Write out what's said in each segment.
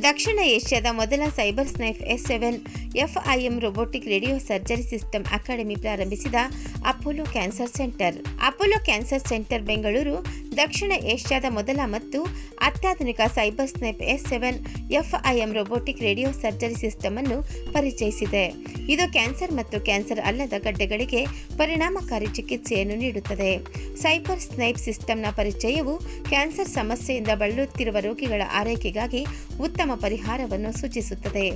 ದಕ್ಷಿಣ ಏಷ್ಯಾದ ಮೊದಲ cyber knife S seven FIM robotic radio surgery system academy ಪ್ರಾರಂಭಿಸಿದ Apollo cancer centre. Apollo cancer centre Bengaluru, ದಕ್ಷಿಣ ಏಷ್ಯಾದ ಮೊದಲ ಮತ್ತು ಅತ್ಯಾಧುನಿಕ cyber knife S seven FIM robotic radio surgery system ಅನ್ನು ಪರಿಚಯಿಸಿದೆ. ಇದು ಕ್ಯಾನ್ಸರ್ ಮತ್ತು ಕ್ಯಾನ್ಸರ್ ಅಲ್ಲದ ಗಡ್ಡೆಗಳಿಗೆ ಪರಿಣಾಮಕಾರಿ ಚಿಕಿತ್ಸೆಯನ್ನು ನೀಡುತ್ತದೆ. ಸೈಬರ್ ಸ್ನೈಪ್ ಸಿಸ್ಟಮ್ನ ಪರಿಚಯವು ಕ್ಯಾನ್ಸರ್ ಸಮಸ್ಯೆಯಿಂದ ಬಳಲುತ್ತಿರುವ ರೋಗಿಗಳ ಆರೈಕೆಗಾಗಿ ಉತ್ತಮ ಪರಿಹಾರವನ್ನು ಸೂಚಿಸುತ್ತದೆ.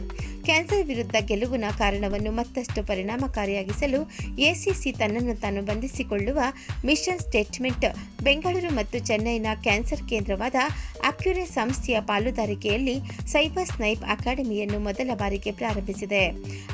ಕ್ಯಾನ್ಸರ್ ವಿರುದ್ಧ ಗೆಲುವಿನ ಕಾರಣವನ್ನು ಮತ್ತಷ್ಟು ಪರಿಣಾಮಕಾರಿಯಾಗಿಸಲು ಎಸಿಸಿ ತನ್ನನ್ನು ತಾನು ಬಂಧಿಸಿಕೊಳ್ಳುವ ಮಿಷನ್ ಸ್ಟೇಟ್ಮೆಂಟ್. ಬೆಂಗಳೂರು ಮತ್ತು ಚೆನ್ನೈನ ಕ್ಯಾನ್ಸರ್ ಕೇಂದ್ರವಾದ ಅಕ್ಯುರೆ ಸಂಸ್ಥೆಯ ಪಾಲುದಾರಿಕೆಯಲ್ಲಿ ಸೈಬರ್ ಸ್ನೈಪ್ ಅಕಾಡೆಮಿಯನ್ನು ಮೊದಲ ಬಾರಿಗೆ ಪ್ರಾರಂಭಿಸಿದೆ.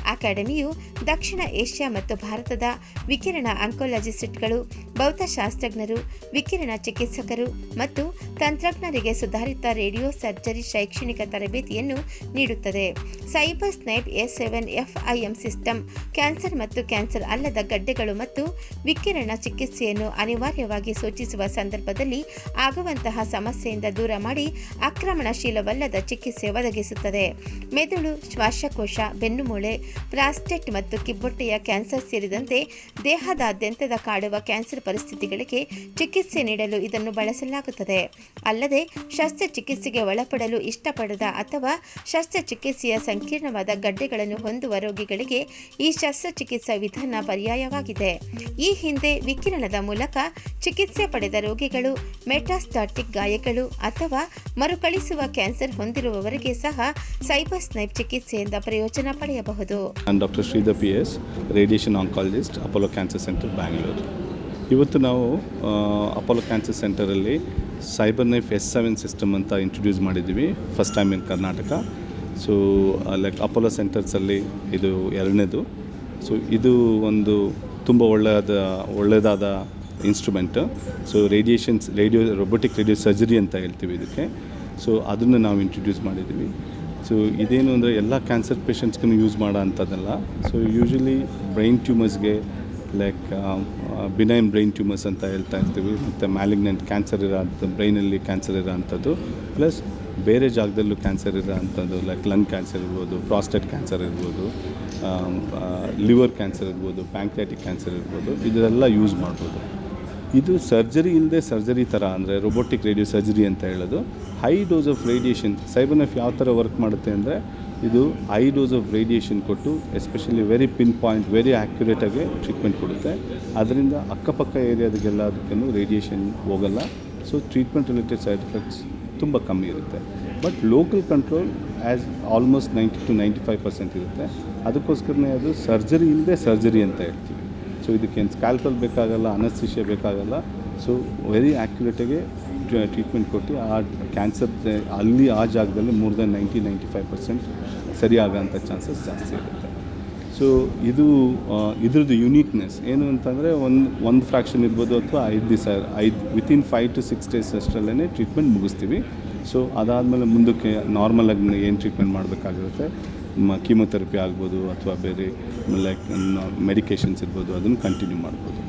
ಅಕಾಡೆಮಿಯು ದಕ್ಷಿಣ ಏಷ್ಯಾ ಮತ್ತು ಭಾರತದ ವಿಕಿರಣ ಅಂಕೋಲಜಿಸ್ಟ್ಗಳು, ಭೌತಶಾಸ್ತ್ರಜ್ಞರು, ವಿಕಿರಣ ಚಿಕಿತ್ಸಕರು ಮತ್ತು ತಂತ್ರಜ್ಞರಿಗೆ ಸುಧಾರಿತ ರೇಡಿಯೋ ಸರ್ಜರಿ ಶೈಕ್ಷಣಿಕ ತರಬೇತಿಯನ್ನು ನೀಡುತ್ತದೆ. Cyber knife A seven FIM system cancer ಮತ್ತು ಕ್ಯಾನ್ಸರ್ ಅಲ್ಲದ ಗಡ್ಡೆಗಳು ಮತ್ತು ವಿಕಿರಣ ಚಿಕಿತ್ಸೆಯನ್ನು ಅನಿವಾರ್ಯವಾಗಿ ಸೂಚಿಸುವ ಸಂದರ್ಭದಲ್ಲಿ ಆಗುವಂತಹ ಸಮಸ್ಯೆಯಿಂದ ದೂರ ಮಾಡಿ ಆಕ್ರಮಣಶೀಲವಲ್ಲದ ಚಿಕಿತ್ಸೆ ಒದಗಿಸುತ್ತದೆ. ಮೆದುಳು, ಶ್ವಾಸಕೋಶ, ಬೆನ್ನುಮೂಳೆ, ಪ್ರಾಸ್ಟೆಟ್ ಮತ್ತು ಕಿಬ್ಬೊಟ್ಟೆಯ ಕ್ಯಾನ್ಸರ್ ಸೇರಿದಂತೆ ದೇಹದಾದ್ಯಂತದ ಕಾಡುವ ಕ್ಯಾನ್ಸರ್ ಪರಿಸ್ಥಿತಿಗಳಿಗೆ ಚಿಕಿತ್ಸೆ ನೀಡಲು ಇದನ್ನು ಬಳಸಲಾಗುತ್ತದೆ. ಅಲ್ಲದೆ ಶಸ್ತ್ರಚಿಕಿತ್ಸೆಗೆ ಒಳಪಡಲು ಇಷ್ಟಪಡದ ಅಥವಾ ಶಸ್ತ್ರಚಿಕಿತ್ಸೆಯ ಸಂಕೀರ್ಣವಾದ ಗಡ್ಡೆಗಳನ್ನು ಹೊಂದುವ ರೋಗಿಗಳಿಗೆ ಈ ಶಸ್ತ್ರಚಿಕಿತ್ಸಾ ವಿಧಾನ ಪರ್ಯಾಯವಾಗಿದೆ. ಈ ಹಿಂದೆ ವಿಕಿರಣದ ಮೂಲಕ ಚಿಕಿತ್ಸೆ ಪಡೆದ ರೋಗಿಗಳು ಮೆಟಾಸ್ಟಾಟಿಕ್ ಗಾಯಗಳು ಅಥವಾ ಮರುಕಳಿಸುವ ಕ್ಯಾನ್ಸರ್ ಹೊಂದಿರುವವರಿಗೆ ಸಹ ಸೈಬರ್ ಸ್ನೈಪ್ ಚಿಕಿತ್ಸೆಯಿಂದ ಪ್ರಯೋಜನ ಪಡೆಯಬಹುದು. Doctor Shridhar P S radiation oncologist Apollo cancer centre Bangalore ಇವತ್ತು ನಾವು Apollo cancer ಸೆಂಟರಲ್ಲಿ cyber knife S seven system ಅಂತ ಇಂಟ್ರೊಡ್ಯೂಸ್ ಮಾಡಿದ್ದೀವಿ. First time in Karnataka so like Apollo ಸೆಂಟರ್ಸಲ್ಲಿ ಇದು ಎರಡನೇದು. ಸೊ ಇದು ಒಂದು ತುಂಬ ಒಳ್ಳೆಯದ ಒಳ್ಳೆಯದಾದ instrument so radiations radio robotic radio surgery ಅಂತ ಹೇಳ್ತೀವಿ ಇದಕ್ಕೆ. ಸೊ ಅದನ್ನು ನಾವು ಇಂಟ್ರೊಡ್ಯೂಸ್ ಮಾಡಿದ್ದೀವಿ. ಸೊ ಇದೇನು ಅಂದರೆ ಎಲ್ಲ ಕ್ಯಾನ್ಸರ್ ಪೇಷಂಟ್ಸ್ಗೂ ಯೂಸ್ ಮಾಡೋ ಅಂಥದ್ದಲ್ಲ. ಸೊ ಯೂಶ್ವಲಿ ಬ್ರೈನ್ ಟ್ಯೂಮರ್ಸ್ಗೆ ಲೈಕ್ ಬಿನೈನ್ ಬ್ರೈನ್ ಟ್ಯೂಮರ್ಸ್ ಅಂತ ಹೇಳ್ತಾ ಇರ್ತೀವಿ. ಮತ್ತು ಮ್ಯಾಲಿಗ್ನೆಂಟ್ ಕ್ಯಾನ್ಸರ್ ಇರೋ ಅಂಥದ್ದು ಬ್ರೈನಲ್ಲಿ ಕ್ಯಾನ್ಸರ್ ಇರೋ ಅಂಥದ್ದು. ಪ್ಲಸ್ ಬೇರೆ ಜಾಗದಲ್ಲೂ ಕ್ಯಾನ್ಸರ್ ಇರೋ ಅಂಥದ್ದು ಲೈಕ್ ಲಂಗ್ ಕ್ಯಾನ್ಸರ್ ಇರ್ಬೋದು ಪ್ರಾಸ್ಟೇಟ್ ಕ್ಯಾನ್ಸರ್ ಇರ್ಬೋದು ಲಿವರ್ ಕ್ಯಾನ್ಸರ್ ಇರ್ಬೋದು ಪ್ಯಾಂಕ್ರಿಯಾಟಿಕ್ ಕ್ಯಾನ್ಸರ್ ಇರ್ಬೋದು, ಇದೆಲ್ಲ ಯೂಸ್ ಮಾಡ್ಬೋದು. ಇದು ಸರ್ಜರಿ ಇಲ್ಲದೆ ಸರ್ಜರಿ ಥರ ಅಂದರೆ ರೊಬೋಟಿಕ್ ರೇಡಿಯೋ ಸರ್ಜರಿ ಅಂತ ಹೇಳೋದು. High dose of radiation cyber knife ಯಾವ ಥರ ವರ್ಕ್ ಮಾಡುತ್ತೆ ಅಂದರೆ ಇದು ಹೈ ಡೋಸ್ ಆಫ್ ರೇಡಿಯೇಷನ್ ಕೊಟ್ಟು especially very pin point very ಆ್ಯಕ್ಯುರೇಟಾಗಿ treatment ಕೊಡುತ್ತೆ. ಅದರಿಂದ ಅಕ್ಕಪಕ್ಕ ಏರಿಯಾದಕ್ಕೆಲ್ಲ ಅದಕ್ಕೂ ರೇಡಿಯೇಷನ್ ಹೋಗಲ್ಲ. So treatment related side effects ತುಂಬ ಕಮ್ಮಿ ಇರುತ್ತೆ. But local control as almost ninety to ninety five percent ಇರುತ್ತೆ. ಅದಕ್ಕೋಸ್ಕರನೇ ಅದು ಸರ್ಜರಿ ಇಲ್ಲದೆ ಸರ್ಜರಿ ಅಂತ ಹೇಳ್ತೀವಿ. ಸೊ ಇದಕ್ಕೇನು ಸ್ಕ್ಯಾಲ್ಪಲ್ ಬೇಕಾಗಲ್ಲ ಅನಸ್ತಿಷಿಯ ಬೇಕಾಗಲ್ಲ. ಸೊ ವೆರಿ ಆ್ಯಕ್ಯುರೇಟಾಗಿ ಟ್ರೀಟ್ಮೆಂಟ್ ಕೊಟ್ಟು ಆ ಕ್ಯಾನ್ಸರ್ ಅಲ್ಲಿ ಆ ಜಾಗದಲ್ಲಿ more than ninety ninety five percent ಸರಿಯಾಗೋಂಥ chances ಜಾಸ್ತಿ ಇರುತ್ತೆ. ಸೊ ಇದು ಇದ್ರದ್ದು ಯುನೀಕ್ನೆಸ್ ಏನು ಅಂತಂದರೆ ಒಂದು ಒಂದು ಫ್ರ್ಯಾಕ್ಷನ್ ಇರ್ಬೋದು ಅಥವಾ ಐದು ದಿವಸ ಐದು within five to six days ಅಷ್ಟರಲ್ಲೇ ಟ್ರೀಟ್ಮೆಂಟ್ ಮುಗಿಸ್ತೀವಿ. ಸೊ ಅದಾದಮೇಲೆ ಮುಂದಕ್ಕೆ ನಾರ್ಮಲಾಗಿ ಏನು ಟ್ರೀಟ್ಮೆಂಟ್ ಮಾಡಬೇಕಾಗಿರುತ್ತೆ? ಕೀಮೊಥೆರಪಿ ಆಗ್ಬೋದು ಅಥವಾ ಬೇರೆ ಲೈಕ್ ಮೆಡಿಕೇಷನ್ಸ್ ಇರ್ಬೋದು, ಅದನ್ನು ಕಂಟಿನ್ಯೂ ಮಾಡ್ಬೋದು.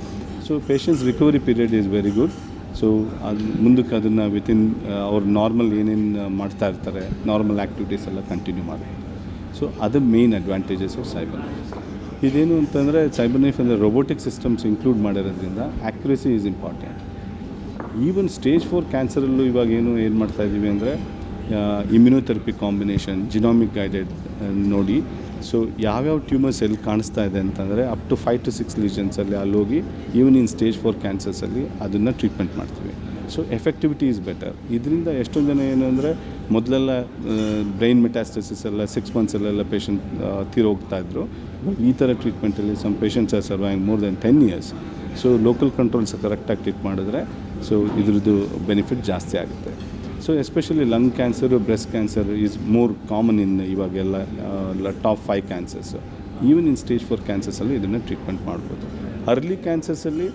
So patients recovery period is very good so ಅದು, ಮುಂದಕ್ಕೆ ಅದನ್ನು ವಿತಿನ್ ಅವ್ರು ನಾರ್ಮಲ್ ಏನೇನು ಮಾಡ್ತಾ ಇರ್ತಾರೆ ನಾರ್ಮಲ್ ಆ್ಯಕ್ಟಿವಿಟೀಸ್ ಎಲ್ಲ ಕಂಟಿನ್ಯೂ ಮಾಡ್ಬೋದು. ಸೊ ಅದು main advantages of cyber knife ಇದೇನು ಅಂತಂದರೆ ಸೈಬರ್ ನೈಫ್ ಅಂದರೆ ರೊಬೋಟಿಕ್ ಸಿಸ್ಟಮ್ಸ್ ಇನ್ಕ್ಲೂಡ್ ಮಾಡಿರೋದ್ರಿಂದ accuracy is important even stage four ಕ್ಯಾನ್ಸರಲ್ಲೂ ಇವಾಗ ಏನು ಏನು ಮಾಡ್ತಾ ಇದ್ದೀವಿ ಅಂದರೆ ಇಮ್ಯುನೋಥೆರಪಿ ಕಾಂಬಿನೇಷನ್ ಜಿನಾಮಿಕ್ ಗೈಡೆಡ್ ನೋಡಿ. ಸೊ ಯಾವ್ಯಾವ ಟ್ಯೂಮರ್ಸ್ ಎಲ್ಲಿ ಕಾಣಿಸ್ತಾ ಇದೆ ಅಂತಂದರೆ up to five to six ಲೀಜನ್ಸಲ್ಲಿ ಅಲ್ಲೋಗಿ ಈವನ್ ಇನ್ ಸ್ಟೇಜ್ ಫೋರ್ ಕ್ಯಾನ್ಸರ್ಸಲ್ಲಿ ಅದನ್ನು ಟ್ರೀಟ್ಮೆಂಟ್ ಮಾಡ್ತೀವಿ. ಸೊ ಎಫೆಕ್ಟಿವಿಟಿ ಈಸ್ ಬೆಟರ್ ಇದರಿಂದ ಎಷ್ಟೊಂದು ಜನ ಏನಂದರೆ, ಮೊದಲೆಲ್ಲ ಬ್ರೈನ್ ಮೆಟಾಸ್ಟಸಿಸ್ ಎಲ್ಲ ಸಿಕ್ಸ್ ಮಂತ್ಸಲ್ಲೆಲ್ಲ ಪೇಷಂಟ್ ತೀರೋಗ್ತಾ ಬಟ್ ಈ ಥರ ಟ್ರೀಟ್ಮೆಂಟಲ್ಲಿ some patients are surviving more than ten years so local controls ಕರೆಕ್ಟಾಗಿ ಟ್ರೀಟ್ ಮಾಡಿದ್ರೆ ಸೊ ಇದ್ರದ್ದು ಬೆನಿಫಿಟ್ ಜಾಸ್ತಿ ಆಗುತ್ತೆ. So especially lung cancer breast cancer is more common in ಇವಾಗೆಲ್ಲ top five cancers even in stage four ಕ್ಯಾನ್ಸರ್ಸಲ್ಲಿ ಇದನ್ನು treatment ಮಾಡ್ಬೋದು. Early ಕ್ಯಾನ್ಸರ್ಸಲ್ಲಿ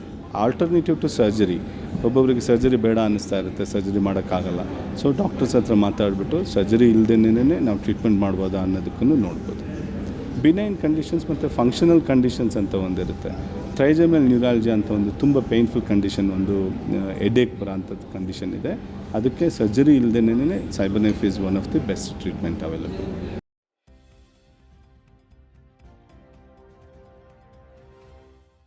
alternative to surgery ಒಬ್ಬೊಬ್ಬರಿಗೆ ಸರ್ಜರಿ ಬೇಡ ಅನ್ನಿಸ್ತಾ ಇರುತ್ತೆ ಸರ್ಜರಿ ಮಾಡೋಕ್ಕಾಗಲ್ಲ. ಸೊ ಡಾಕ್ಟರ್ಸ್ ಹತ್ರ ಮಾತಾಡಿಬಿಟ್ಟು ಸರ್ಜರಿ ಇಲ್ಲದೇನೇ ನಾವು ಟ್ರೀಟ್ಮೆಂಟ್ ಮಾಡ್ಬೋದಾ ಅನ್ನೋದಕ್ಕೂ ನೋಡ್ಬೋದು. ಬಿನೈನ್ ಕಂಡೀಷನ್ಸ್ ಮತ್ತು ಫಂಕ್ಷನಲ್ ಕಂಡೀಷನ್ಸ್ ಅಂತ ಒಂದಿರುತ್ತೆ. ಟ್ರೈಜಮಲ್ ನ್ಯೂರಾಲಜಿ ಅಂತ ಒಂದು ತುಂಬ ಪೇಯ್ನ್ಫುಲ್ ಕಂಡೀಷನ್ ಒಂದು ಎಡೇಕ್ ಬರೋ ಅಂಥದ್ದು ಕಂಡೀಷನ್ ಇದೆ. ಅದಕ್ಕೆ ಸರ್ಜರಿ ಇಲ್ಲದೇ cyber knife is one of the best treatment available